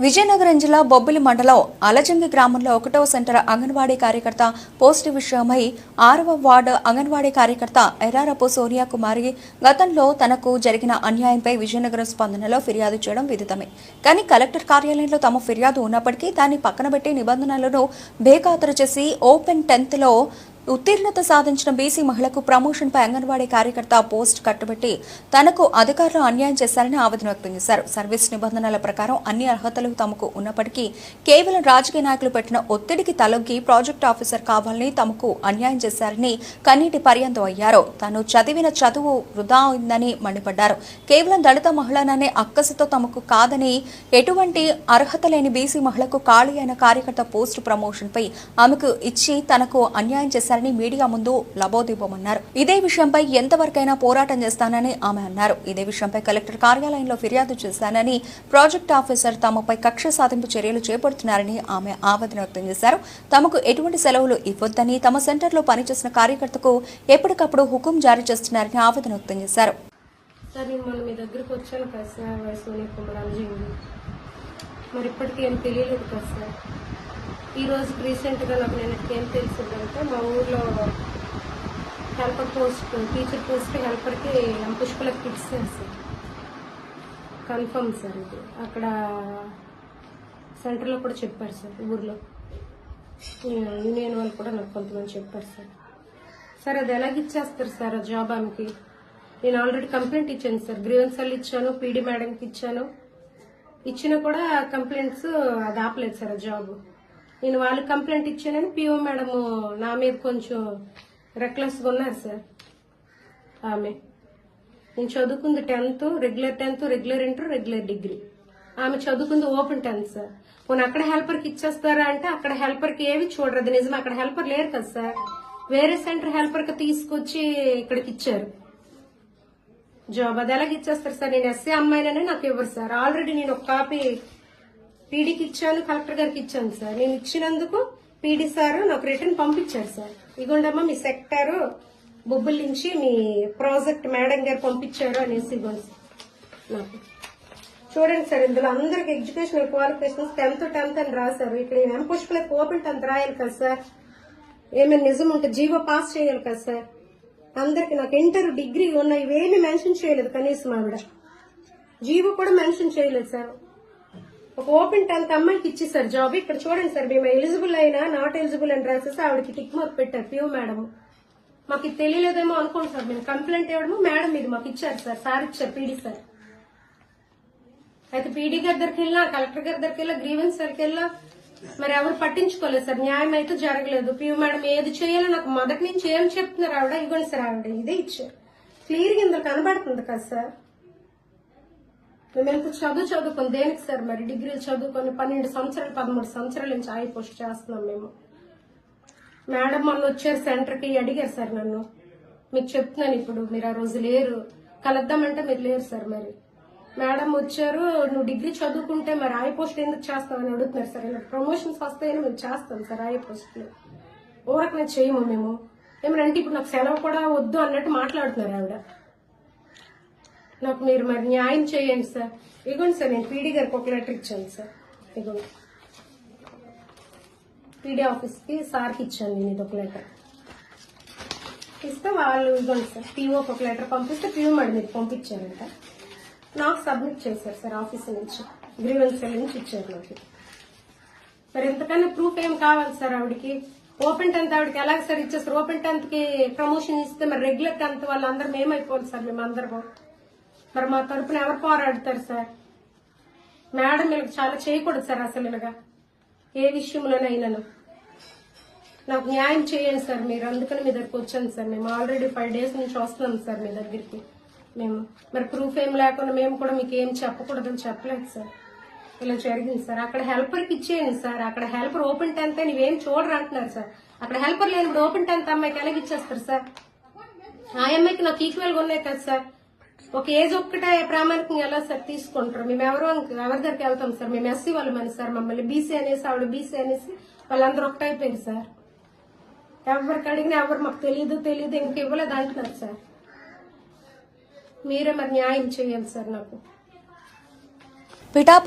విజయనగరం జిల్లా బొబ్బిలి మండలం అలజంగి గ్రామంలో ఒకటవ సెంటర్ అంగన్వాడీ కార్యకర్త పోస్ట్ విషయమై ఆరవ వార్డు అంగన్వాడీ కార్యకర్త ఎర్రారపు సోనియా కుమారి గతంలో తనకు జరిగిన అన్యాయంపై విజయనగరం స్పందనలో ఫిర్యాదు చేయడం విదితమే. కానీ కలెక్టర్ కార్యాలయంలో తమ ఫిర్యాదు ఉన్నప్పటికీ దాన్ని పక్కనబెట్టి నిబంధనలను బేఖాతరు చేసి ఓపెన్ టెన్త్లో ఉత్తీర్ణత సాధించిన బీసీ మహిళకు ప్రమోషన్ పై అంగన్వాడీ కార్యకర్త పోస్ట్ కట్టబెట్టి తనకు అధికారులు అన్యాయం చేశారని ఆవేదన వ్యక్తం చేశారు. సర్వీస్ నిబంధనల ప్రకారం అన్ని అర్హతలు తమకు ఉన్నప్పటికీ కేవలం రాజకీయ నాయకులు పెట్టిన ఒత్తిడికి తలొగ్గి ప్రాజెక్ట్ ఆఫీసర్ కావాలని తమకు అన్యాయం చేశారని కన్నీటి పర్యంతం అయ్యారు. తాను చదివిన చదువు వృధా అయిందని మండిపడ్డారు. కేవలం దళిత మహిళననే అక్కసుతో తమకు కాదని ఎటువంటి అర్హత లేని బీసీ మహిళకు ఖాళీ అయిన కార్యకర్త పోస్ట్ ప్రమోషన్ పై ఆమెకు ఇచ్చి తనకు అన్యాయం చేశారు చేశారని మీడియా ముందు లబోదిబోమన్నారు ఇదే విషయంపై ఎంతవరకైనా పోరాటం చేస్తానని ఆమె అన్నారు. ఇదే విషయంపై కలెక్టర్ కార్యాలయంలో ఫిర్యాదు చేశానని ప్రాజెక్ట్ ఆఫీసర్ తమపై కక్ష సాధింపు చర్యలు చేపడుతున్నారని ఆమె ఆవేదన వ్యక్తం చేశారు. తమకు ఎటువంటి సెలవులు ఇవ్వొద్దని తమ సెంటర్లో పనిచేసిన కార్యకర్తకు ఎప్పటికప్పుడు హుకుం జారీ చేస్తున్నారని ఆవేదన వ్యక్తం చేశారు. సార్ నేను మొన్న మీ దగ్గరకు వచ్చాను కదా సార్ వయసుని కుమరాజీ మరి ఇప్పటికీ ఏం తెలియలేదు కదా సార్? ఈరోజు రీసెంట్గా నాకు నేను ఏం తెలిసిందంటే మా ఊర్లో హెల్పర్ పోస్ట్ టీచర్ పోస్ట్ హెల్పర్కి పుష్పల కిట్స్ సార్. కన్ఫర్మ్ సార్ ఇది. అక్కడ సెంటర్లో కూడా చెప్పారు సార్ ఊర్లో. యూనియన్ వాళ్ళు కూడా నాకు కొంతమంది చెప్పారు సార్. సార్ అది ఎలాగ ఇచ్చేస్తారు సార్ ఆ జాబ్ ఆమెకి? నేను ఆల్రెడీ కంప్లైంట్ ఇచ్చాను సార్. గ్రీవెన్సల్ ఇచ్చాను పీడీ మేడంకి ఇచ్చాను. ఇచ్చినా కూడా కంప్లైంట్స్ అది ఆపలేదు సార్ ఆ జాబ్ నేను వాళ్ళు కంప్లైంట్ ఇచ్చానని పిఓ మేడం నా మీద కొంచెం రెక్లెస్గా ఉన్నారు సార్. ఆమె. నేను చదువుకుంది tenth regular tenth regular inter regular degree. ఆమె చదువుకుంది ఓపెన్ టెన్త్ సార్. పోనీ అక్కడ హెల్పర్కి ఇచ్చేస్తారా అంటే అక్కడ హెల్పర్కి ఏవి చూడరు అది నిజం అక్కడ హెల్పర్ లేరు కదా సార్. వేరే సెంటర్ హెల్పర్కి తీసుకొచ్చి ఇక్కడికి ఇచ్చారు. జాబ్ అది ఎలాగ ఇచ్చేస్తారు సార్? నేను ఎస్సీ అమ్మాయినని నాకు ఇవ్వరు సార్. ఆల్రెడీ నేను ఒక కాపీ పీడీకి ఇచ్చాను కలెక్టర్ గారికి ఇచ్చాను సార్. నేను ఇచ్చినందుకు పీడీ సార్ నాకు రిటర్న్ పంపించారు సార్. ఇగోండమ్మ మీ సెక్టారు బొబ్బుల నుంచి మీ ప్రాజెక్ట్ మేడం గారు పంపించారు అనేసి ఇవ్వండి నాకు. చూడండి సార్ ఇందులో అందరికి ఎడ్యుకేషనల్ క్వాలిఫికేషన్స్ టెన్త్ టెన్త్ అని రాశారు. ఇక్కడ ఎం పుష్పలకు ఓపెన్ టెన్త్ రాయాలి కదా సార్. ఏమైనా నిజం ఉంటే జీవో పాస్ చేయాలి కదా సార్. అందరికి నాకు ఇంటర్ డిగ్రీ ఉన్నాయి ఇవేమి మెన్షన్ చేయలేదు కనీసం ఆవిడ. జీవో కూడా మెన్షన్ చేయలేదు సార్. ఒక ఓపెన్ టెన్త్ అమ్మాయికి ఇచ్చేసారు జాబ్. ఇక్కడ చూడండి సార్ మేము ఎలిజిబుల్ అయినా నాట్ ఎలిజిబుల్ అని రాసేసి ఆవిడకి టిక్ మార్క్ పెట్టారు. పిఓ మేడం మాకు ఇది తెలియలేదేమో అనుకోండి సార్ మేము కంప్లైంట్ ఇవ్వడము మేడం ఇది మాకు ఇచ్చారు సార్ సార్ ఇచ్చారు పీడీ సార్. అయితే పీడీ గారి దగ్గరికి వెళ్ళినా కలెక్టర్ గారి దగ్గరికి వెళ్ళా గ్రీవెన్స్ దగ్గరికి వెళ్ళా మరి ఎవరు పట్టించుకోలేదు సార్ న్యాయం అయితే జరగలేదు. పియూ మేడం ఏది చేయాలో నాకు మొదటి నుంచి ఏం చెప్తున్నారు ఆవిడ ఇవ్వండి సార్ ఆవిడ ఇదే ఇచ్చారు. క్లియర్గా ఇందులో కనబడుతుంది కదా సార్. మేమెంత చదువు చదువుకొని దేనికి సార్ మరి డిగ్రీలు చదువుకొని పన్నెండు సంవత్సరాలు పదమూడు సంవత్సరాల నుంచి ఆయి పోస్ట్ చేస్తున్నాం మేము. మేడం మొన్న వచ్చారు సెంటర్కి అడిగారు సార్ నన్ను. మీకు చెప్తున్నాను ఇప్పుడు మీరు ఆ రోజు లేరు. కలుద్దామంటే మీరు లేరు సార్ మరి. మేడం వచ్చారు నువ్వు డిగ్రీ చదువుకుంటే మరి ఆయి పోస్ట్ ఎందుకు చేస్తావని అడుగుతున్నారు సార్. ఇలా ప్రమోషన్స్ వస్తాయని మేము చేస్తాం సార్ ఆయి పోస్టులు ఊరకు చేయము మేము. ఏమనంటే ఇప్పుడు నాకు సెలవు కూడా వద్దు అన్నట్టు మాట్లాడుతున్నారు ఆవిడ. నాకు మీరు మరి న్యాయం చేయండి సార్. ఇగోండి సార్ నేను పీడీ గారికి ఒక లెటర్ ఇచ్చాను సార్. ఇగోండి. పీడీ ఆఫీస్కి సార్కి ఇచ్చాను నేను ఇది ఒక లెటర్. ఇస్తే వాళ్ళు ఇవ్వండి సార్ పీఓకి ఒక లెటర్ పంపిస్తే పీఓ మరి మీరు పంపించారంట. నాకు సబ్మిట్ చేశారు సార్ ఆఫీస్ నుంచి గ్రీవెన్స్ నుంచి ఇచ్చారు నాకు. మరి ఇంతకన్నా ప్రూఫ్ ఏం కావాలి సార్ ఆవిడకి? ఓపెన్ టెన్త్ ఆవిడకి ఎలాగ సార్ ఇచ్చేస్తారు? ఓపెన్ టెన్త్కి ప్రమోషన్ ఇస్తే మరి రెగ్యులర్ టెన్త్ వాళ్ళందరం ఏమైపోవాలి సార్ మేమందరం మరి మా తరపున ఎవరు పోరాడతారు సార్? మేడం వీళ్ళకి చాలా చేయకూడదు సార్ అసలు ఇలాగా ఏ విషయంలోనైనాను నాకు న్యాయం చేయండి సార్ మీరు అందుకని మీ దగ్గరికి వచ్చాను సార్. మేము ఆల్రెడీ ఫైవ్ డేస్ నుంచి వస్తున్నాం సార్ మీ దగ్గరికి. మేము మరి ప్రూఫ్ ఏం లేకుండా మేము కూడా మీకు ఏం చెప్పకూడదని చెప్పలేదు సార్. ఇలా జరిగింది సార్. అక్కడ హెల్పర్కి ఇచ్చేయండి సార్. అక్కడ హెల్పర్ ఓపెన్ టెన్త్ అని ఇవేం చూడరు అంటున్నారు సార్. అక్కడ హెల్పర్ లేనప్పుడు ఓపెన్ టెన్త్ అమ్మాయికి ఎలాగ ఇచ్చేస్తారు సార్? ఆ అమ్మాయికి నాకు ఈక్వల్గా ఉన్నాయి కదా సార్. ఒక ఏజ్ ఒక్కటే ప్రామాణికంగా ఎలా సార్ తీసుకుంటారు? మేము ఎవరో ఎవరి దగ్గరికి వెళ్తాం సార్? మేము ఎస్సీ వాళ్ళమని సార్ మమ్మల్ని. బీసీ అనేసి ఆవిడ బీసీ అనేసి వాళ్ళందరూ ఒకటైపోయింది సార్. ఎవరికి అడిగినా ఎవరు మాకు తెలియదు తెలియదు ఇంక ఇవ్వలేదు అంటున్నారు సార్. మీరే మరి న్యాయం చేయాలి సార్ నాకు. పిఠాపురం